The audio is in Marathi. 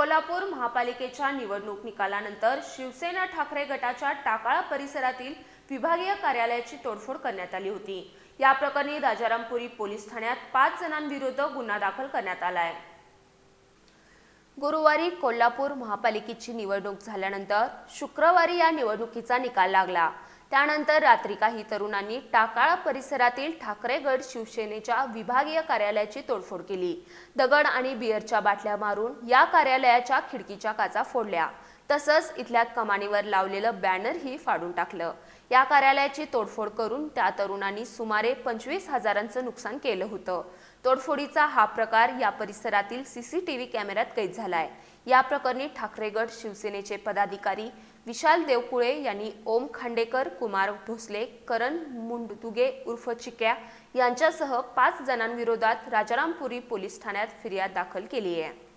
कोल्हापूर महापालिकेच्या निवडणूक निकालानंतर शिवसेना ठाकरे गटाच्या टाकाळा परिसरातील विभागीय कार्यालयाची तोडफोड करण्यात आली होती. या प्रकरणी राजारामपुरी पोलीस ठाण्यात पाच जणांविरुद्ध गुन्हा दाखल करण्यात आला आहे गुरुवारी कोल्हापूर महापालिकेची निवडणूक झाल्यानंतर शुक्रवारी या निवडणुकीचा निकाल लागला. त्यानंतर रात्री काही तरुणांनी टाकाळा परिसरातील ठाकरेगड शिवसेनेच्या विभागीय कार्यालयाची तोडफोड केली. दगड आणि बिअरच्या बाटल्या मारून या कार्यालयाच्या खिडकीच्या काचा फोडल्या. तसंच इथल्या कमानीवर लावलेलं बॅनरही फाडून टाकलं. या कार्यालयाची तोडफोड करून त्या तरुणांनी सुमारे पंचवीस हजारांचं नुकसान केलं होतं. तोडफोडीचा हा प्रकार या परिसरातील सीसीटीव्ही कॅमेऱ्यात कैद झालाय. या प्रकरणी ठाकरेगड शिवसेनेचे पदाधिकारी विशाल देवकुळे यांनी ओम खांडेकर कुमार भोसले करण मुंडतुगे उर्फ चिक्या यांच्यासह पाच जणांविरोधात राजारामपुरी पोलीस ठाण्यात फिर्याद दाखल केली आहे.